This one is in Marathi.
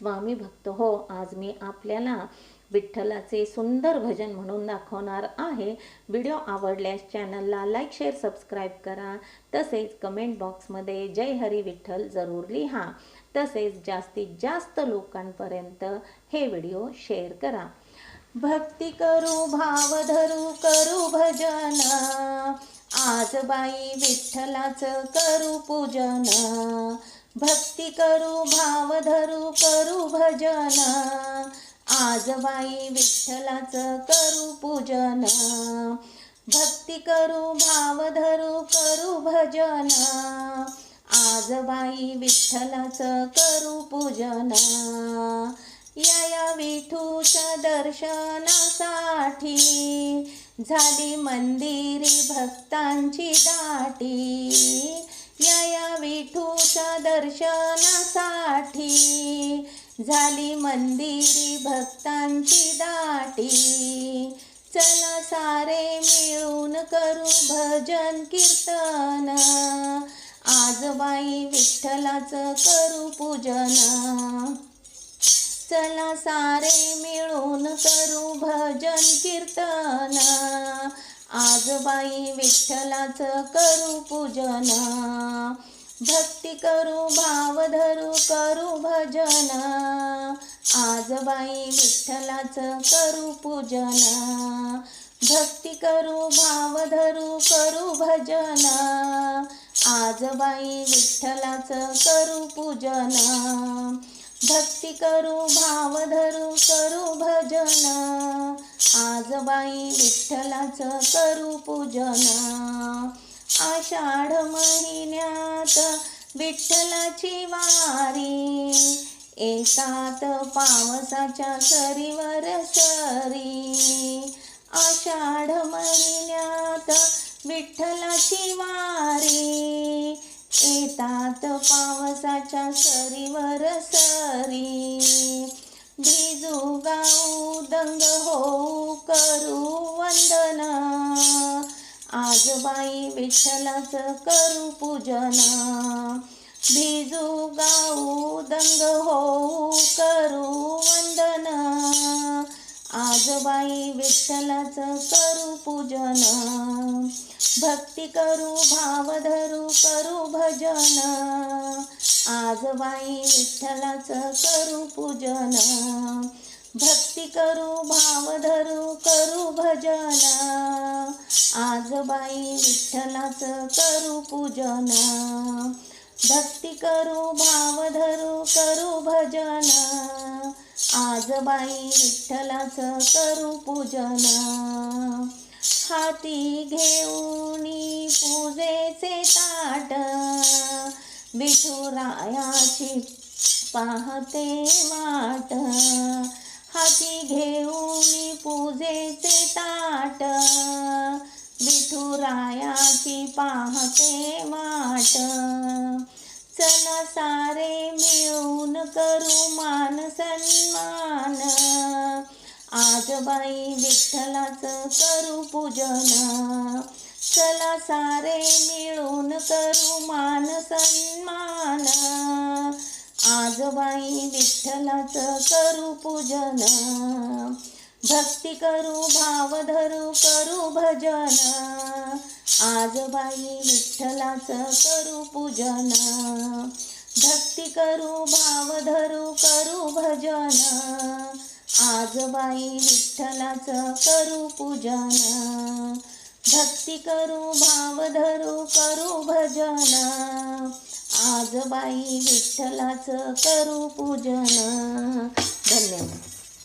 स्वामी भक्त हो आज मी आपल्याला विठ्ठलाचे सुंदर भजन म्हणून दाखवणार आहे. व्हिडिओ आवडल्यास चॅनलला लाईक शेअर सबस्क्राईब करा. तसेच कमेंट बॉक्समध्ये जय हरी विठ्ठल जरूर लिहा. तसेच जास्तीत जास्त लोकांपर्यंत हे व्हिडिओ शेअर करा. भक्ती करू भाव धरू करू भजन. आज बाई विठ्ठलाचं करू पूजन. भक्ती करू भाव धरू करू भजन. आज बाई विठ्ठलाचं करू पूजन. भक्ती करू भाव धरू करू भजन. आज बाई विठ्ठलाचं करू पूजन. या या विठूच्या दर्शनासाठी झाली मंदिरी भक्तांची दाटी. या या विठूच्या दर्शनासाठी झाली मंदिरी भक्तांची दाटी. चला सारे मिळून करू भजन कीर्तन. आज बाई विठ्ठलाचं करू पूजन. चला सारे मिळून करू भजन कीर्तन. आज विठ्ठलाचं करू पूजन. भक्ती करू भाव धरू करू भजन. आजबाई विठ्ठलाचं करू पूजन. भक्ती करू भाव धरू करू भजन. आजबाई विठ्ठलाचं करू पूजन. भक्ती करू भाव धरू करू भजन. आज बाई विठ्ठलाचं करू पूजन. आषाढ महिन्यात विठ्ठलाची वारी. एकात पावसाच्या सरीवर सरी. आषाढ महिन्यात विठ्ठलाची वारी. येतात पावसाच्या सरीवर सरी. भिजू गाऊ दंग होऊ करू वंदन. आज बाई विठ्ठलाच करू पूजन. भिजू गाऊ दंग होऊ करू वंदन. आजबाई विठ्ठलाचं करू पूजन. भक्ती करू भाव धरू करू भजन. आजबाई विठ्ठलाचं करू पूजन. भक्ती करू भाव धरू करू भजन. आजबाई विठ्ठलाचं करू पूजन. भक्ती करू भाव धरू करू भजन. आज बाई विठ्ठलाचं करू पूजन. हाती घेऊनी पूजेचे ताट. विठुरायाची पाहते वाट. हाती घेऊनी पूजेचे ताट. विठुरायाची पाहते वाट. चला सारे मिळून करू मा सन्मान. आज बाई विठ्ठलाचं करू पूजन. चला सारे मिळून करू मान सन्मान. आज बाई विठ्ठलाचं करू पूजन. भक्ती करू भाव धरू करू भजन. आज बाई विठ्ठलाचं करू पूजन. भक्ती करू भाव धरू करू भजन. आज बाई विठ्ठलाचं करू पूजन. भक्ती करू भाव धरू करू भजन. आज बाई विठ्ठलाचं करू पूजन. धन्यवाद.